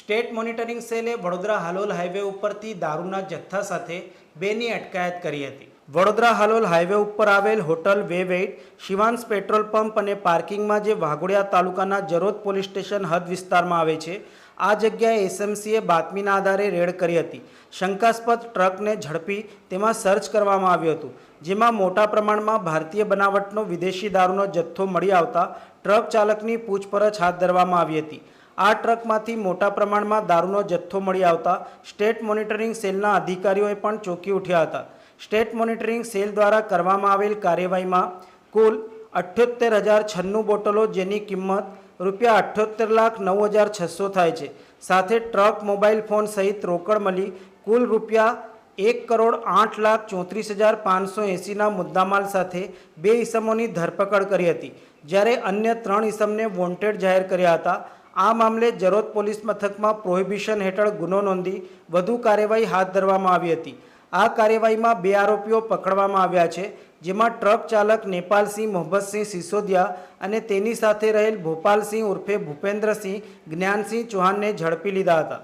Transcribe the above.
State monitoring સેલે Vadodara Halol highway ઉપરથી દારૂના જથ્થા સાથે બેની અટકાયત કરી હતી. વડોદરા હાલોલ હાઈવે ઉપર આવેલ હોટલ વેવેઇટ, શિવાંશ પેટ્રોલ પંપ અને પાર્કિંગમાં જે વાઘોડિયા તાલુકાના જરોદ પોલીસ સ્ટેશન હદ વિસ્તારમાં આવે છે, આ જગ્યાએ એસએમસીએ બાતમીના આધારે રેડ કરી હતી. શંકાસ્પદ ટ્રકને ઝડપી તેમાં સર્ચ કરવામાં આવ્યું હતું. જેમાં મોટા પ્રમાણમાં ભારતીય બનાવટનો વિદેશી દારૂનો જથ્થો મળી આવતા ટ્રક ચાલકની પૂછપરછ હાથ ધરવામાં આવી હતી. આ ટ્રકમાંથી મોટા પ્રમાણમાં દારૂનો જથ્થો મળી આવતા સ્ટેટ મોનિટરિંગ સેલના અધિકારીઓએ પણ ચોંકી ઉઠ્યા હતા. સ્ટેટ મોનિટરિંગ સેલ દ્વારા કરવામાં આવેલ કાર્યવાહીમાં કુલ અઠ્યોતેર હજાર છન્નું બોટલો જેની કિંમત રૂપિયા અઠ્યોતેર લાખ નવ હજાર છસો થાય છે. સાથે ટ્રક, મોબાઈલ ફોન સહિત રોકડ મળી કુલ રૂપિયા એક કરોડ આઠ લાખ ચોત્રીસ હજાર પાંચસો એંસીના મુદ્દામાલ સાથે બે ઈસમોની ધરપકડ કરી હતી. જ્યારે અન્ય ત્રણ ઈસમને વોન્ટેડ જાહેર કર્યા હતા. આ મામલે જરોદ પોલીસ મથકમાં પ્રોહિબિશન હેઠળ ગુનો નોંધી વધુ કાર્યવાહી હાથ ધરવામાં આવી હતી. આ કાર્યવાહીમાં બે આરોપીઓ પકડવામાં આવ્યા છે, જેમાં ટ્રક ચાલક નેપાલસિંહ મોહમ્મદસિંહ સિસોદિયા અને તેની સાથે રહેલ ભોપાલસિંહ ઉર્ફે ભૂપેન્દ્રસિંહ જ્ઞાનસિંહ ચૌહાણને ઝડપી લીધા હતા.